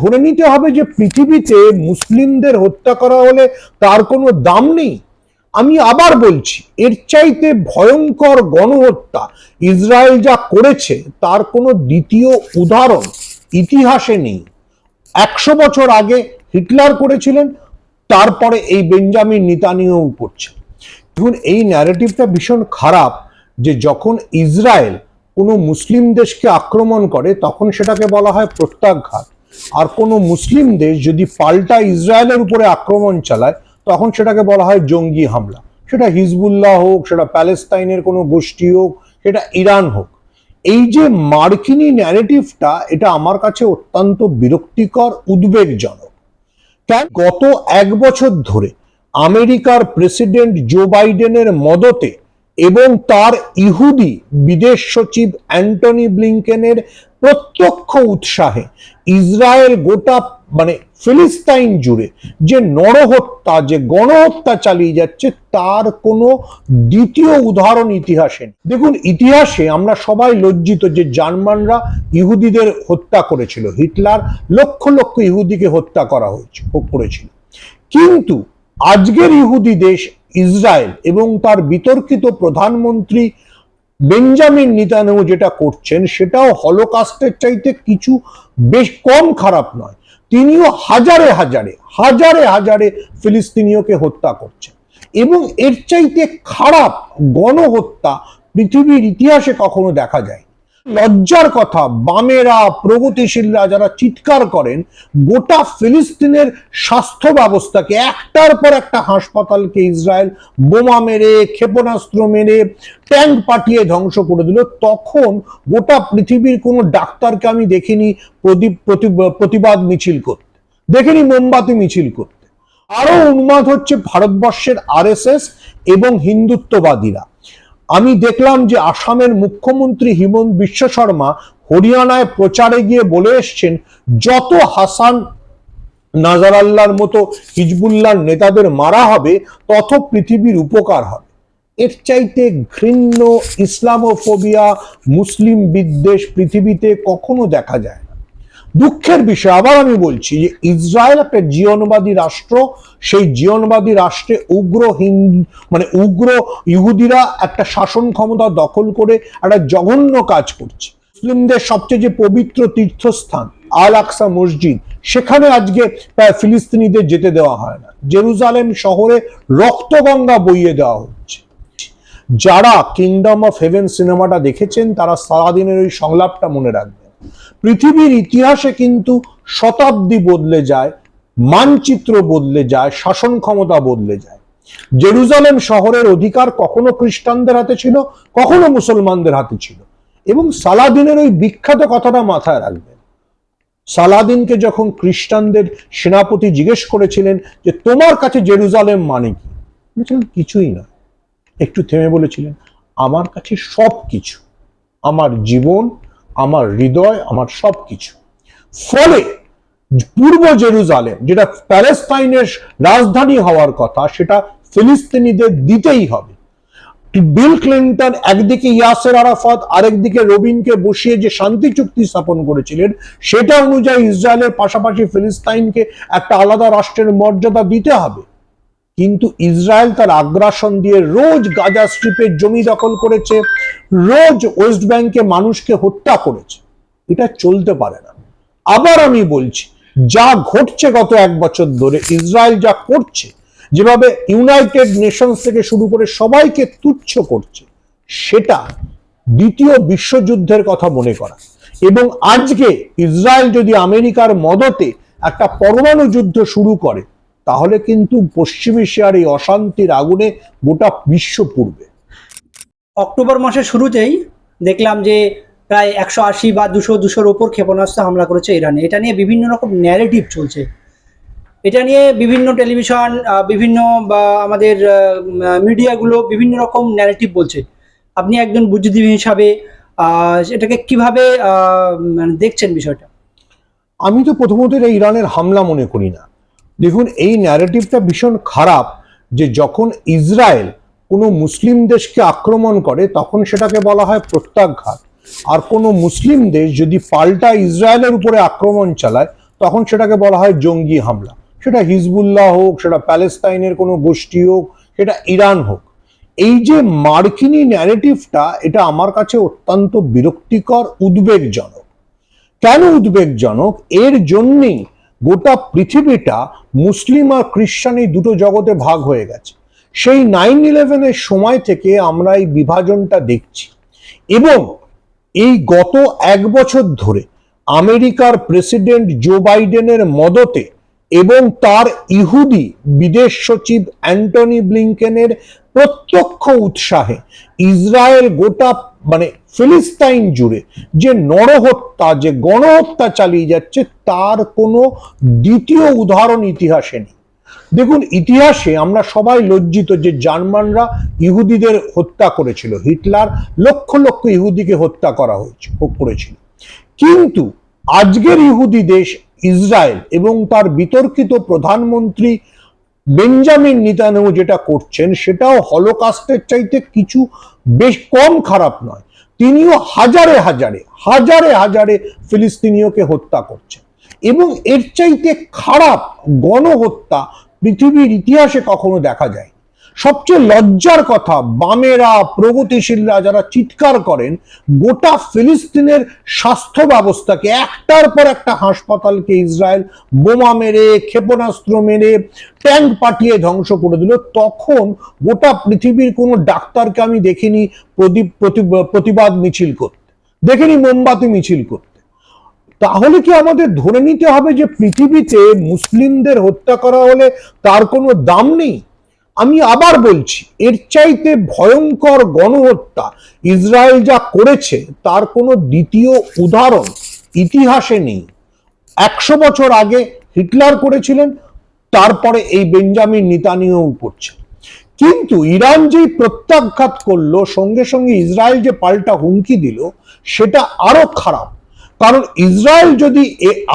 ধরে নিতে হবে যে পৃথিবীতে মুসলিমদের হত্যা করা হলে তার কোনো দাম নেই। আমি আবার বলছি, এর চাইতে ভয়ঙ্কর গণহত্যা ইসরায়েল যা করেছে তার কোনো দ্বিতীয় উদাহরণ ইতিহাসে নেই। একশো বছর আগে হিটলার করেছিলেন, তারপরে এই বেঞ্জামিন নিতানিও করছে। দেখুন, এই ন্যারেটিভটা ভীষণ খারাপ যে যখন ইসরায়েল কোনো মুসলিম দেশকে আক্রমণ করে, তখন সেটাকে বলা হয় প্রত্যাঘাত। আর কোনো মুসলিম দেশ যদি পাল্টা ইসরায়েলের উপরে আক্রমণ চালায়, তখন সেটাকে বলা হয় জঙ্গি হামলা। সেটা হিজবুল্লাহ হোক, সেটা প্যালেস্তাইনের কোনো গোষ্ঠী হোক, সেটা ইরান হোক। এই যে মার্কিনী ন্যারেটিভটা এটা আমার কাছে অত্যন্ত বিরক্তিকর, উদ্বেগজনক। কেন? গত এক বছর ধরে আমেরিকার প্রেসিডেন্ট জো বাইডেনের মদতে এবং তার ইহুদি বিদেশ সচিব অ্যান্টনি ব্লিংকেনের প্রত্যক্ষ উৎসাহে ইসরায়েল গোটা মানে ফিলিস্তাইন জুড়ে যে নরহত্যা, যে গণহত্যা চালিয়ে যাচ্ছে, তার কোনো দ্বিতীয় উদাহরণ ইতিহাসে দেখুন, ইতিহাসে আমরা সবাই লজ্জিত যে জার্মানরা ইহুদিদের হত্যা করেছিল। হিটলার লক্ষ লক্ষ ইহুদিকে হত্যা করা হয়েছে, করেছিল। কিন্তু আজকের ইহুদি দেশ ইসরায়েল এবং তার বিতর্কিত প্রধানমন্ত্রী বেঞ্জামিন নিতানেও যেটা করছেন, সেটাও হলোকাস্টের চাইতে কিছু বেশ কম খারাপ নয়। তিনিও হাজারে হাজারে হাজারে হাজারে ফিলিস্তিনীয়কে হত্যা করছেন। এবং এর চাইতে খারাপ গণহত্যা পৃথিবীর ইতিহাসে কখনো দেখা যায় লজ্জার কথা, বামেরা প্রগতিশীলরা যারা চিৎকার করেন, গোটা ফিলিস্তিনের স্বাস্থ্য ব্যবস্থাকে একটার পর একটা হাসপাতালকে ইসরায়েল বোমা মেরে, ক্ষেপণাস্ত্র মেরে, ট্যাঙ্ক পাঠিয়ে ধ্বংস করে দিল। তখন গোটা পৃথিবীর কোনো ডাক্তারকে আমি দেখিনি প্রতিবাদ মিছিল করতে। দেখিনি মোমবাতি মিছিল করতে। আরও উন্মাদ হচ্ছে ভারতবর্ষের আরএসএস এবং হিন্দুত্ববাদীরা। আমি দেখলাম যে আসামের মুখ্যমন্ত্রী হিমন্ত বিশ্ব শর্মা হরিয়ানায় প্রচারে গিয়ে বলে এসছেন, যত হাসান নাজার আল্লাহর মতো হিজবুল্লাহর নেতাদের মারা হবে, তত পৃথিবীর উপকার হবে। এর চাইতে ঘৃণ্য ইসলামোফোবিয়া, মুসলিম বিদ্বেষ পৃথিবীতে কখনো দেখা যায় দুঃখের বিষয়। আবার আমি বলছি যে ইসরায়েল একটা জীবনবাদী রাষ্ট্র, সেই জীবনবাদী রাষ্ট্রে উগ্র হিন্দু মানে উগ্র ইহুদিরা একটা শাসন ক্ষমতা দখল করে একটা জঘন্য কাজ করছে। মুসলিমদের সবচেয়ে যে পবিত্র তীর্থস্থান আল আকসা মসজিদ, সেখানে আজকে প্রায় ফিলিস্তিনিদের যেতে দেওয়া হয় না। জেরুজালেম শহরে রক্তগঙ্গা বইয়ে দেওয়া হচ্ছে। যারা কিংডম অফ হেভেন সিনেমাটা দেখেছেন, তারা সারাদিনের ওই সংলাপটা মনে রাখবেন পৃথিবীর ইতিহাসে কিন্তু শতাব্দী বদলে যায়, মানচিত্র বদলে যায়, শাসন ক্ষমতা বদলে যায়। জেরুজালেম শহরের অধিকার কখনো খ্রিস্টানদের হাতে ছিল, কখনো মুসলমানদের হাতে ছিল। এবং সালাদিনের ওই বিখ্যাত কথাটা মাথায় রাখবেন। সালাদিনকে যখন খ্রিস্টানদের সেনাপতি জিজ্ঞেস করেছিলেন যে, তোমার কাছে জেরুজালেম মানে কি? বলেছিলেন কিছুই না। একটু থেমে বলেছিলেন, আমার কাছে সব কিছু আমার জীবন আমার হৃদয়, আমার সব কিছু ফলে পূর্ব জেরুজালেম, যেটা প্যালেস্তাইনের রাজধানী হওয়ার কথা, সেটা ফিলিস্তিনিদের দিতেই হবে। বিল ক্লিন্টন একদিকে ইয়াসের আরাফাত, আরেকদিকে রবিনকে বসিয়ে যে শান্তি চুক্তি স্থাপন করেছিলেন, সেটা অনুযায়ী ইসরায়েলের পাশাপাশি ফিলিস্তাইনকে একটা আলাদা রাষ্ট্রের মর্যাদা দিতে হবে। কিন্তু ইসরায়েল তার আগ্রাসন দিয়ে রোজ গাজা স্ট্রিপের জমি দখল করেছে, রোজ ওয়েস্ট ব্যাংকে মানুষকে হত্যা করেছে। এটা চলতে পারে না। আবার আমি বলছি, যা ঘটছে গত এক বছর ধরে, ইসরায়েল যা করছে, যেভাবে ইউনাইটেড নেশনস থেকে শুরু করে সবাইকে তুচ্ছ করছে, সেটা দ্বিতীয় বিশ্বযুদ্ধের কথা মনে করা। এবং আজকে ইসরায়েল যদি আমেরিকার মদতে একটা পরমাণু যুদ্ধ শুরু করে তাহলে কিন্তু পশ্চিম এশিয়ার এই অশান্তির আগুনে গোটা বিশ্ব পূর্বে অক্টোবর মাসের শুরুতেই দেখলাম যে প্রায় একশো আশি বা দুশো দুশোর ওপর ক্ষেপণাস্ত্র হামলা করেছে ইরানে। এটা নিয়ে বিভিন্ন রকম ন্যারেটিভ চলছে। এটা নিয়ে বিভিন্ন টেলিভিশন বিভিন্ন বা আমাদের মিডিয়াগুলো বিভিন্ন রকম ন্যারেটিভ বলছে। আপনি একজন বুদ্ধিজীবী হিসাবে এটাকে কীভাবে মানে দেখছেন বিষয়টা? আমি তো প্রথমত এটা ইরানের হামলা মনে করি না। দেখুন, এই ন্যারেটিভটা ভীষণ খারাপ যে যখন ইসরায়েল কোনো মুসলিম দেশকে আক্রমণ করে, তখন সেটাকে বলা হয় প্রত্যাঘাত। আর কোনো মুসলিম দেশ যদি পাল্টা ইসরায়েলের উপরে আক্রমণ চালায়, তখন সেটাকে বলা হয় জঙ্গি হামলা। সেটা হিজবুল্লাহ হোক, সেটা প্যালেস্তাইনের কোনো গোষ্ঠী হোক, সেটা ইরান হোক। এই যে মার্কিনি ন্যারেটিভটা এটা আমার কাছে অত্যন্ত বিরক্তিকর, উদ্বেগজনক। কেন উদ্বেগজনক? এর জন্যেই গোটা পৃথিবীটা মুসলিম আর খ্রিস্টান এই দুটো জগতে ভাগ হয়ে গেছে। সেই নাইন ইলেভেনের সময় থেকে আমরা এই বিভাজনটা দেখছি। এবং এই গত এক বছর ধরে আমেরিকার প্রেসিডেন্ট জো বাইডেনের মদতে এবং তার ইহুদি বিদেশ সচিব অ্যান্টনি ব্লিংকেনের প্রত্যক্ষ উৎসাহে ইসরায়েল গোটা মানে ফিলিস্তাইন জুড়ে যে নরহত্যা, যে গণহত্যা চালিয়ে যাচ্ছে, তার কোনো দ্বিতীয় উদাহরণ ইতিহাসে নেই। দেখুন, ইতিহাসে আমরা সবাই লজ্জিত যে জার্মানরা ইহুদিদের হত্যা করেছিল। হিটলার লক্ষ লক্ষ ইহুদিকে হত্যা করা হয়েছে, করেছিল। কিন্তু আজকের ইহুদি দেশ ইসরায়েল এবং তার বিতর্কিত প্রধানমন্ত্রী বেঞ্জামিন নিতানেও যেটা করছেন, সেটাও হলোকাস্টের চাইতে কিছু বেশ কম খারাপ নয়। তিনিও হাজারে হাজারে হাজারে হাজারে ফিলিস্তিনীয়কে হত্যা করছেন। এবং এর চাইতে খারাপ গণহত্যা পৃথিবীর ইতিহাসে কখনো দেখা যায় সবচেয়ে লজ্জার কথা, বামেরা প্রগতিশীলরা যারা চিৎকার করেন, গোটা ফিলিস্তিনের স্বাস্থ্য ব্যবস্থাকে একটার পর একটা হাসপাতালকে ইসরায়েল বোমা মেরে, ক্ষেপণাস্ত্র মেরে, ট্যাঙ্ক পাঠিয়ে ধ্বংস করে দিল। তখন গোটা পৃথিবীর কোনো ডাক্তারকে আমি দেখিনি প্রতিবাদ মিছিল করতে। দেখিনি মোমবাতি মিছিল করতে। তাহলে কি আমাদের ধরে নিতে হবে যে পৃথিবীতে মুসলিমদের হত্যা করা হলে তার কোনো দাম নেই? আমি আবার বলছি, এর চাইতে ভয়ঙ্কর গণহত্যা ইসরায়েল যা করেছে, তার কোনো দ্বিতীয় উদাহরণ ইতিহাসে নেই। একশো বছর আগে হিটলার করেছিলেন, তারপরে এই বেঞ্জামিন নিতানিও করছে। কিন্তু ইরান যেই প্রত্যাঘাত করল, সঙ্গে সঙ্গে ইসরায়েল যে পাল্টা হুমকি দিল, সেটা আরও খারাপ। কারণ ইসরায়েল যদি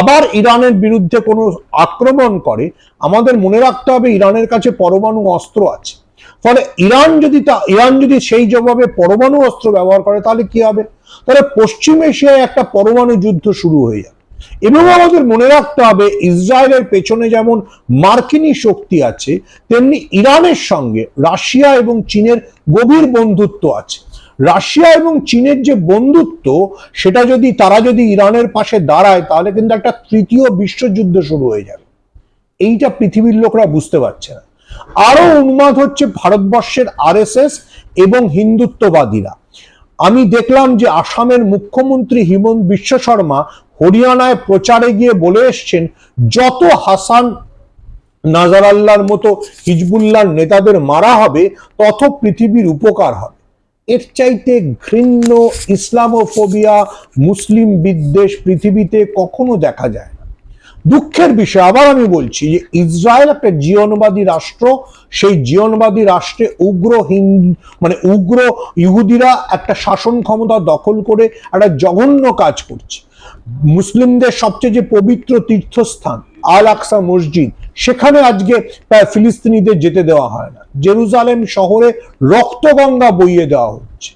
আবার ইরানের বিরুদ্ধে কোনো আক্রমণ করে, আমাদের মনে রাখতে হবে ইরানের কাছে পরমাণু অস্ত্র আছে। ফলে ইরান যদি তা, ইরান যদি সেই জবাবে পরমাণু অস্ত্র ব্যবহার করে, তাহলে কি হবে? তাহলে পশ্চিম এশিয়ায় একটা পরমাণু যুদ্ধ শুরু হয়ে যাবে। এবং আমাদের মনে রাখতে হবে ইসরায়েলের পেছনে যেমন মার্কিনী শক্তি আছে, তেমনি ইরানের সঙ্গে রাশিয়া এবং চীনের গভীর বন্ধুত্ব আছে। রাশিয়া এবং চীনের যে বন্ধুত্ব, সেটা যদি, তারা যদি ইরানের পাশে দাঁড়ায়, তাহলে কিন্তু একটা তৃতীয় বিশ্বযুদ্ধ শুরু হয়ে যাবে। এইটা পৃথিবীর লোকরা বুঝতে পারছে না। আরও উন্মাদ হচ্ছে ভারতবর্ষের আরএসএস এবং হিন্দুত্ববাদীরা। আমি দেখলাম যে আসামের মুখ্যমন্ত্রী হিমন্ত বিশ্ব শর্মা হরিয়ানায় প্রচারে গিয়ে বলে এসছেন, যত হাসান নাজার আল্লাহর মতো হিজবুল্লাহর নেতাদের মারা হবে, তত পৃথিবীর উপকার হবে। এর চাইতে ঘৃণ্য ইসলামোফোবিয়া মুসলিম বিদ্বেষ পৃথিবীতে কখনো দেখা যায় দুঃখের বিষয়, আবার আমি বলছি যে ইসরায়েল একটা জিয়নবাদী রাষ্ট্র, সেই জিয়নবাদী রাষ্ট্রে উগ্র হিন্দু মানে উগ্র ইহুদিরা একটা শাসন ক্ষমতা দখল করে একটা জঘন্য কাজ করছে। মুসলিমদের সবচেয়ে যে পবিত্র তীর্থস্থান, আল আকসা মসজিদ সেখানে আজকে ফিলিস্তিনিদের যেতে দেওয়া হয় না। জেরুজালেম শহরে রক্তগঙ্গা বইয়ে দেওয়া হচ্ছে।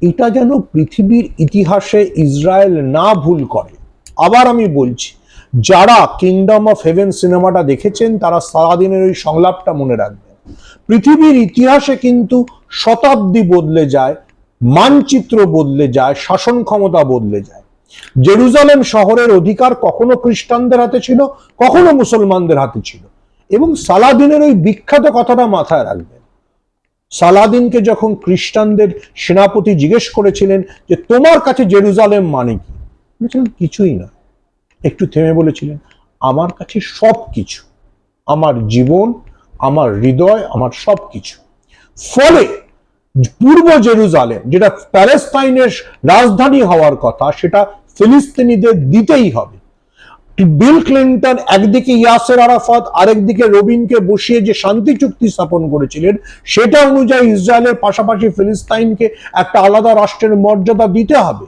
এটা যেন পৃথিবীর ইতিহাসে ইসরায়েল না ভুল করে। আবার আমি বলছি, যারা কিংডম অফ হেভেন সিনেমাটা দেখেছেন, তারা সারাদিনের ওই সংলাপটা মনে রাখবেন। পৃথিবীর ইতিহাসে কিন্তু শতাব্দী বদলে যায়, মানচিত্র বদলে যায়, শাসন ক্ষমতা বদলে যায়। জেরুজালেম শহরের অধিকার কখনো খ্রিস্টানদের হাতে ছিল, কখনো মুসলমানদের হাতে ছিল। এবং সালাদিনের ওই বিখ্যাত কথাটা মাথায় রাখবেন। সালাদিনকে যখন খ্রিস্টানদের সেনাপতি জিজ্ঞেস করেছিলেন যে, তোমার কাছে জেরুজালেম মানে কি? বলেছিলেন, কিছুই না। একটু থেমে বলেছিলেন, আমার কাছে সব কিছু। আমার জীবন, আমার হৃদয়, আমার সব কিছু। ফলে পূর্ব জেরুজালেম, যেটা প্যালেস্তাইনের রাজধানী হওয়ার কথা, সেটা ফিলিস্তিনিদের দিতেই হবে। বিল ক্লিন্টন একদিকে ইয়াসের আরাফাত, আরেকদিকে রবিনকে বসিয়ে যে শান্তি চুক্তি স্থাপন করেছিলেন, সেটা অনুযায়ী ইসরায়েলের পাশাপাশি ফিলিস্তাইনকে একটা আলাদা রাষ্ট্রের মর্যাদা দিতে হবে।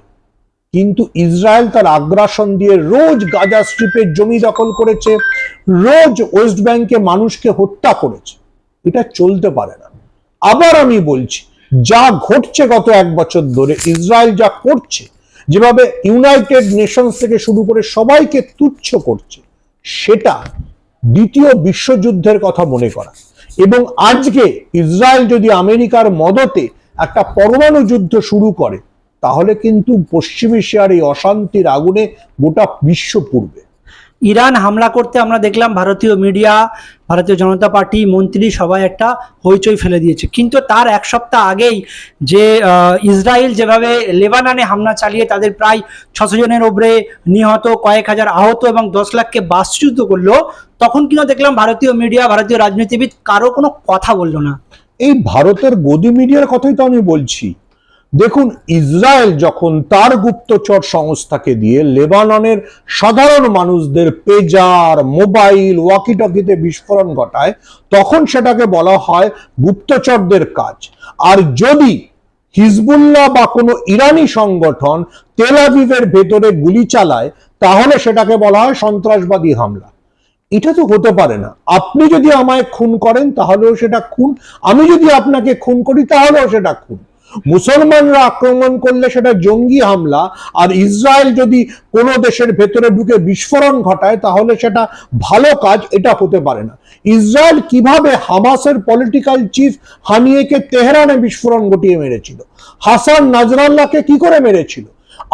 কিন্তু ইসরায়েল তার আগ্রাসন দিয়ে রোজ গাজা স্ট্রিপের জমি দখল করেছে, রোজ ওয়েস্ট ব্যাংকে মানুষকে হত্যা করেছে। এটা চলতে পারে না। আবার আমি বলছি যা ঘটছে গত এক বছর ধরে, ইসরায়েল যা করছে, যেভাবে ইউনাইটেড নেশনস থেকে শুরু করে সবাইকে তুচ্ছ করছে, সেটা দ্বিতীয় বিশ্বযুদ্ধের কথা মনে করা। এবং আজকে ইসরায়েল যদি আমেরিকার মদতে একটা পরমাণু যুদ্ধ শুরু করে, তাহলে কিন্তু পশ্চিম এশিয়ার এই অশান্তির আগুনে গোটা বিশ্ব পূর্বে ইরান হামলা করতে আমরা দেখলাম ভারতীয় মিডিয়া, ভারতীয় জনতা পার্টি, মন্ত্রী সবাই একটা হইচই ফেলে দিয়েছে। কিন্তু তার এক সপ্তাহ আগেই যে ইসরায়েল যেভাবে লেবাননে হামলা চালিয়ে তাদের প্রায় ছশো জনের ওপরে নিহত, কয়েক হাজার আহত এবং দশ লাখকে বাস্তুচ্যুত করল, তখন কিন্তু দেখলাম ভারতীয় মিডিয়া, ভারতীয় রাজনীতিবিদ কারও কোনো কথা বলল না। এই ভারতের গদি মিডিয়ার কথাই তো আমি বলছি। দেখুন, ইসরায়েল যখন তার গুপ্তচর সংস্থাকে দিয়ে লেবাননের সাধারণ মানুষদের পেজার, মোবাইল, ওয়াকিটকিতে বিস্ফোরণ ঘটায়, তখন সেটাকে বলা হয় গুপ্তচরদের কাজ। আর যদি হিজবুল্লাহ বা কোনো ইরানি সংগঠন তেল আবিবের ভেতরে গুলি চালায়, তাহলে সেটাকে বলা হয় সন্ত্রাসবাদী হামলা। এটা তো হতে পারে না। আপনি যদি আমায় খুন করেন, তাহলেও সেটা খুন। আমি যদি আপনাকে খুন করি, তাহলেও সেটা খুন। মুসলমানরা আক্রমণ করলে সেটা জঙ্গি হামলা, আর ইসরায়েল যদি কোনো দেশের ভেতরে ঢুকে বিস্ফোরণ ঘটায়, তাহলে সেটা ভালো কাজ, এটা হতে পারে না। ইসরায়েল কীভাবে হামাসের পলিটিক্যাল চিফ হানিয়েকে তেহরানে বিস্ফোরণ ঘটিয়ে মেরেছিল? হাসান নাজরাল্লাহকে কি করে মেরেছিল?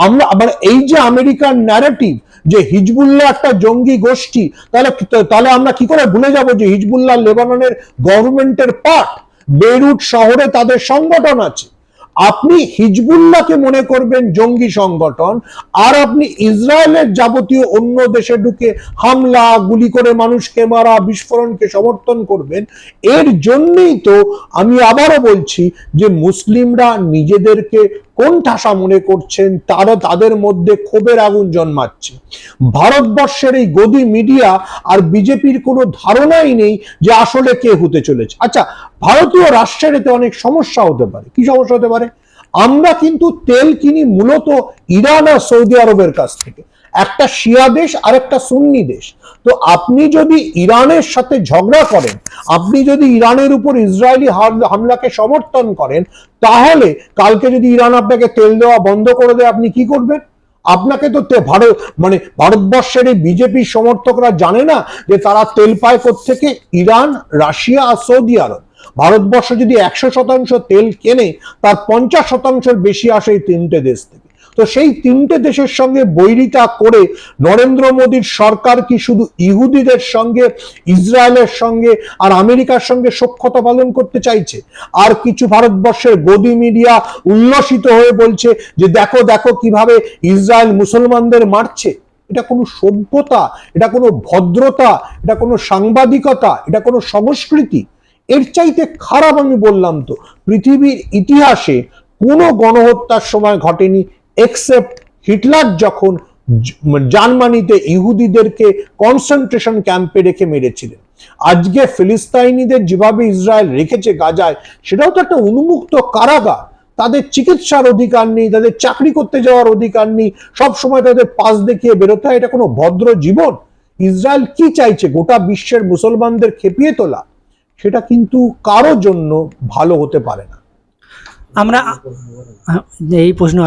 আমরা আবার এই যে আমেরিকার ন্যারেটিভ যে হিজবুল্লাহ একটা জঙ্গি গোষ্ঠী, তাহলে তাহলে আমরা কি করে ভুলে যাব যে হিজবুল্লাহ লেবাননের গভর্নমেন্টের পার্ট বেরুট শহরে তাদের সংগঠন আছে। আপনি হিজবুল্লাহকে মনে করবেন জঙ্গি সংগঠন, আর আপনি ইসরায়েলের যাবতীয় অন্য দেশে ঢুকে হামলা, গুলি করে মানুষকে মারা, বিস্ফোরণকে সমর্থন করবেন, এর জন্যই তো আমি আবারও বলছি যে মুসলিমরা নিজেদেরকে কোন ঠাসা মনে করছেন? তারা তাদের মধ্যে ক্ষোভের আগুন জন্মাচ্ছে। ভারতবর্ষের এই গদি মিডিয়া আর বিজেপির কোনো ধারণাই নেই যে আসলে কে হতে চলেছে। আচ্ছা ভারতীয় রাষ্ট্রের এতে অনেক সমস্যা হতে পারে। কি সমস্যা হতে পারে? আমরা কিন্তু তেল কিনি মূলত ইরান আর সৌদি আরবের কাছ থেকে। একটা শিয়া দেশ আর একটা সুন্নি দেশ। তো আপনি যদি ইরানের সাথে ঝগড়া করেন, আপনি যদি ইরানের উপর ইসরায়েলি হামলাকে সমর্থন করেন, তাহলে কালকে যদি ইরান আপনাকে তেল দেওয়া বন্ধ করে দেয়, আপনি কি করবেন? আপনাকে তো ভারত মানে ভারতবর্ষের এই বিজেপি সমর্থকরা জানে না যে তারা তেল পায় থেকে ইরান, রাশিয়া আর সৌদি আরব। ভারতবর্ষ যদি একশো শতাংশ তেল কেনে, তার পঞ্চাশ শতাংশের বেশি আসে এই তিনটে দেশ থেকে। তো সেই তিনটে দেশের সঙ্গে বৈরিতা করে নরেন্দ্র মোদীর সরকার কি শুধু ইহুদিদের সঙ্গে, ইসরায়েলের সঙ্গে আর আমেরিকার সঙ্গে সখ্যতা পালন করতে চাইছে? আর কিছু ভারতবর্ষের গদি মিডিয়া উল্লসিত হয়ে বলছে যে দেখো দেখো কীভাবে ইসরায়েল মুসলমানদের মারছে। এটা কোনো সভ্যতা, এটা কোনো ভদ্রতা, এটা কোনো সাংবাদিকতা, এটা কোনো সংস্কৃতি। এর চাইতে খারাপ আমি বললাম তো, পৃথিবীর ইতিহাসে কোনো গণহত্যার সময় ঘটেনি এক্সেপ্ট হিটলার যখন জার্মানিতে ইহুদিদেরকে কনসেন্ট্রেশন ক্যাম্পে রেখে মেরেছিলেন। আজকে ফিলিস্তাইনিদের যেভাবে ইসরায়েল রেখেছে গাজায়, সেটাও তো একটা উন্মুক্ত কারাগার। তাদের চিকিৎসার অধিকার নেই, তাদের চাকরি করতে যাওয়ার অধিকার নেই, সব সময় তাদের পাশ দেখিয়ে বেরোতে হয়, এটা কোনো ভদ্র জীবন। ইসরায়েল কি চাইছে? গোটা বিশ্বের মুসলমানদের খেপিয়ে তোলা। সেটা কিন্তু কারও জন্য ভালো হতে পারে না। আমরা এই প্রশ্ন